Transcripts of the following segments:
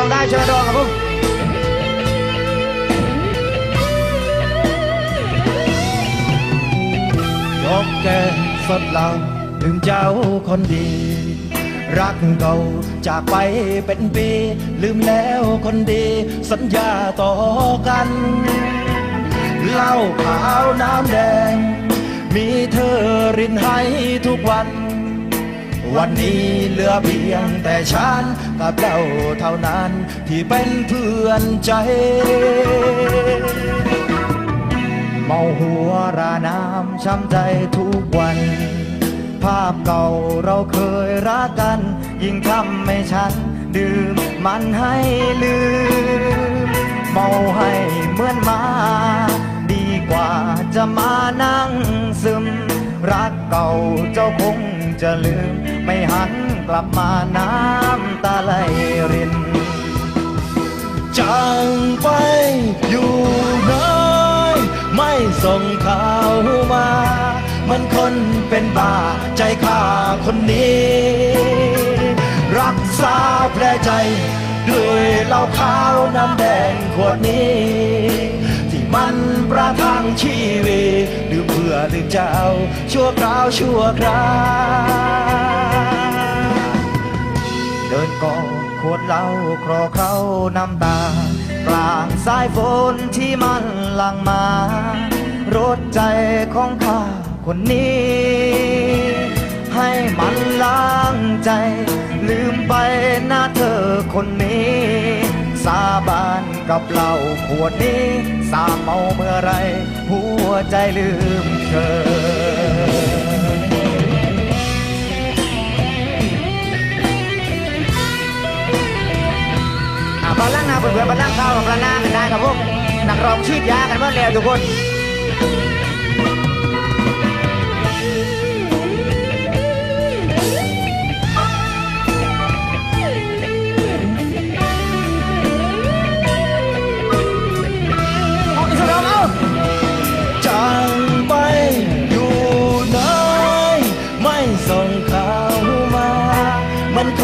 องได้ช่วยกันร้องครับผมยกแกสดเหล้าลืมเจ้าคนดี รักเก่าจากไปเป็นปี ลืมแล้วคนดี สัญญาต่อกันเหล้าขาวน้ำแดง มีเธอรินให้ทุกวัน วันนี้เหลือเพียงแต่ฉันกับเราเท่านั้นที่เป็นเพื่อนใจเมาหัวราน้ำช้ำใจทุกวัน ภาพเก่าเราเคยรักกัน ยิ่งทำให้ฉัน ดื่มมันให้ลืม เมาให้เหมือนมา ดีกว่าจะมานั่งซึม รักเก่าเจ้าคง จะลืม ไม่หันกลับมาน้ำตาไหลรินจางไปอยู่น้อยไม่ส่งข่าวมา มันคนเป็นบ้าใจข้าคนนี้ รักษาแผลใจ ด้วยเหล้าขาวน้ำแดงขวดนี้ ที่มันประทังชีวิตหรือเพื่อหรือเจ้า ชั่วคราวชั่วคราว กอดขวดเหล้าครอเคล้าน้ำตา กลางสายฝนที่มันหลังมารถใจของข้าคนนี้ ให้มันล้างใจ ลืมไปหน้าเธอคนนี้ สาบานกับเหล้าขวดนี้ สาเมาเมื่อไร หัวใจลืมเธอ ลล่างนาเพื่อนๆบอลล่างเข้ากับบอลหน้ากันได้ครับพวกนักร้องชีดยากันเมื่อแล้วทุกคน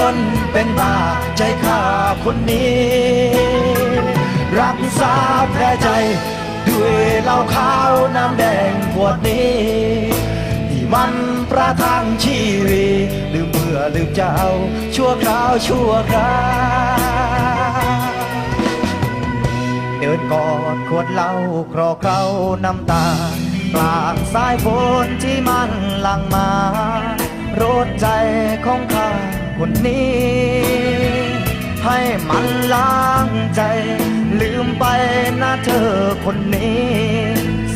คนเป็นบ้าใจข้าคนนี้ รักษาแผลใจ ด้วยเหล้าขาวน้ำแดงขวดนี้ที่มันประทังชีวิตลืมเบื่อลืมเจ้า ชั่วคราวชั่วคราวเดินกอดขวดเหล้าครอเคล้าน้ำตากลางสายฝนที่มันหลังมารถใจของข้า คนนี้ ให้มันล้างใจ ลืมไปนะเธอคนนี้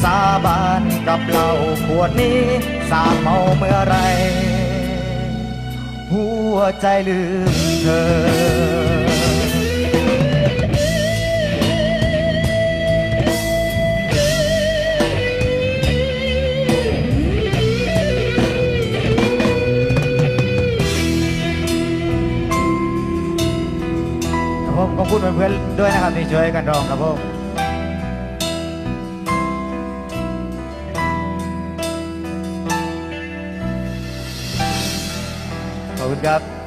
สาบานกับเหล้าขวดนี้ สาเมาเมื่อไร หัวใจลืมเธอ คุณเพื่อนๆด้วยนะครับที่ช่วยกันร้องครับผมขอบคุณครับ